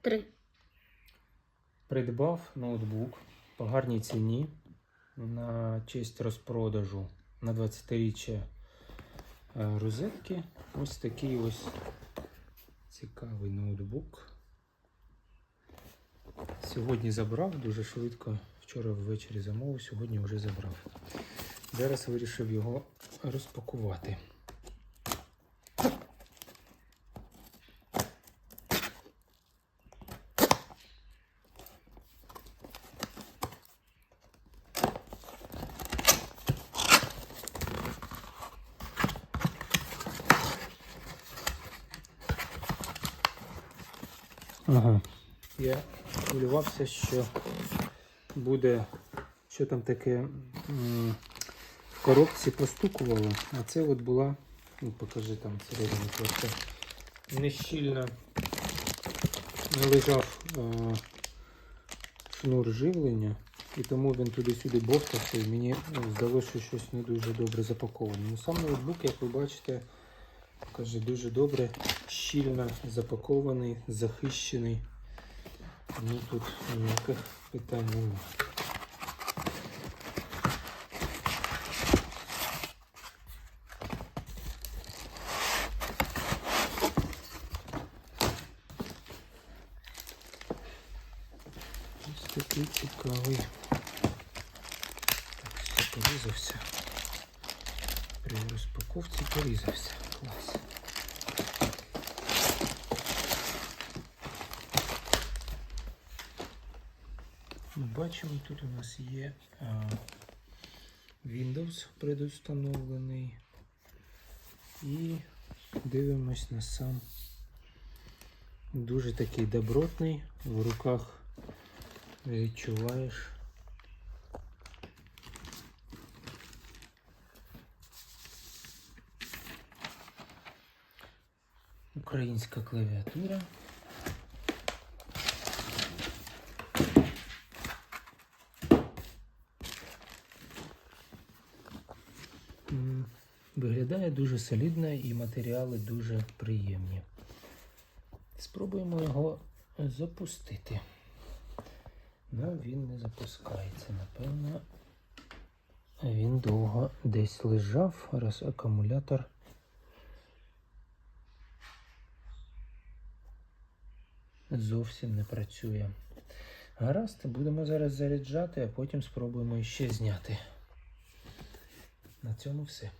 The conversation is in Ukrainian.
Три. Придбав ноутбук по гарній ціні на честь розпродажу на 20-річчя е, розетки. Ось такий ось цікавий ноутбук. Сьогодні забрав дуже швидко. Вчора ввечері замовив, сьогодні вже забрав. Зараз вирішив його розпакувати. Ага. Я хвилювався, що буде, що там таке в коробці постукувало, а це от була, ну покажи там всередині просто нещільно лежав е, шнур живлення, і тому він туди-сюди бовтався, і мені ну, здалося, що щось не дуже добре запаковане. Ну, сам ноутбук, як ви бачите, каже, дуже добре, щільно запакований, захищений. Тому тут ніяких питань немає. Ось такий цікавий. Так, все порізався. При розпаковці порізався. Клас. Ми бачимо, тут у нас є а, Windows предустановлений. І дивимось на сам дуже такий добротний. В руках відчуваєш. Українська клавіатура. Виглядає дуже солідно і матеріали дуже приємні. Спробуємо його запустити. Ну, він не запускається. Напевно, він довго десь лежав, раз акумулятор. Зовсім не працює. Гаразд, будемо зараз заряджати, а потім спробуємо ще зняти. На цьому все.